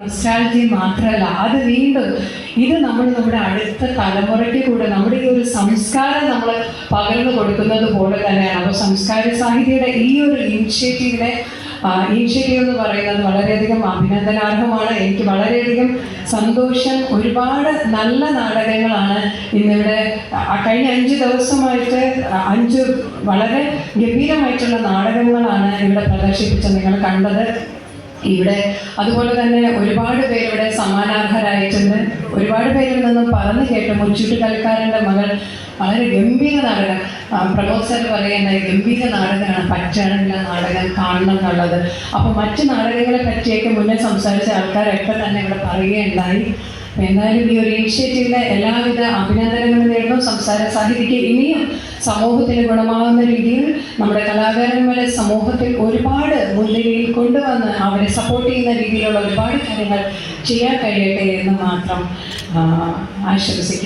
നൊസ്റ്റാൾജി മാത്രമല്ല അത് വീണ്ടും ഇത് നമ്മൾ നമ്മുടെ അടുത്ത തലമുറയ്ക്ക് കൂടെ നമ്മുടെ ഈ ഒരു സംസ്കാരം നമ്മൾ പകർന്നു കൊടുക്കുന്നത് പോലെ തന്നെയാണ്. അപ്പോൾ സംസ്കാര സാഹിത്യയുടെ ഈ ഒരു ഇനിഷ്യേറ്റീവിനെ ഇനിഷ്യേറ്റീവ് എന്ന് പറയുന്നത് വളരെയധികം അഭിനന്ദനാർഹമാണ്. എനിക്ക് വളരെയധികം സന്തോഷം. ഒരുപാട് നല്ല നാടകങ്ങളാണ് ഇന്നിവിടെ കഴിഞ്ഞ അഞ്ച് ദിവസമായിട്ട് അഞ്ച് വളരെ ഗംഭീരമായിട്ടുള്ള നാടകങ്ങളാണ് ഇവിടെ പ്രദർശിപ്പിച്ചത്. നിങ്ങൾ കണ്ടത്. ഇവിടെ അതുപോലെ തന്നെ ഒരുപാട് പേര് ഇവിടെ സമ്മാനാർഹരായിട്ടുണ്ട് ഒരുപാട് പേരിൽ നിന്നും പറഞ്ഞു കേട്ടു മുച്ചൂട്ട് കളിക്കാരന്റെ മകൾ വളരെ ഗംഭീര നാടകം. പ്രമോദ് സാർ പറയുന്ന ഗംഭീര നാടകമാണ് പറ്റാണെന്ന നാടകം കാണണം എന്നുള്ളത്. അപ്പോൾ മറ്റ് നാടകങ്ങളെ പറ്റിയൊക്കെ മുന്നേ സംസാരിച്ച ആൾക്കാരൊക്കെ തന്നെ ഇവിടെ പറയുകയുണ്ടായി. എന്നാലും ഈ ഒരു ഇനിഷ്യേറ്റീവിലെ എല്ലാവിധ അഭിനന്ദനങ്ങളും നേടുന്നു സംസാര സാഹിത്യക്ക് ഇനിയും സമൂഹത്തിന് ഗുണമാകുന്ന രീതിയിൽ നമ്മുടെ കലാകാരന്മാരെ സമൂഹത്തിൽ ഒരുപാട് മുൻനിരയിൽ കൊണ്ടുവന്ന് അവരെ സപ്പോർട്ട് ചെയ്യുന്ന രീതിയിലുള്ള ഒരുപാട് കാര്യങ്ങൾ ചെയ്യാൻ കഴിയട്ടെ എന്ന് മാത്രം ആശംസിക്കുന്നു.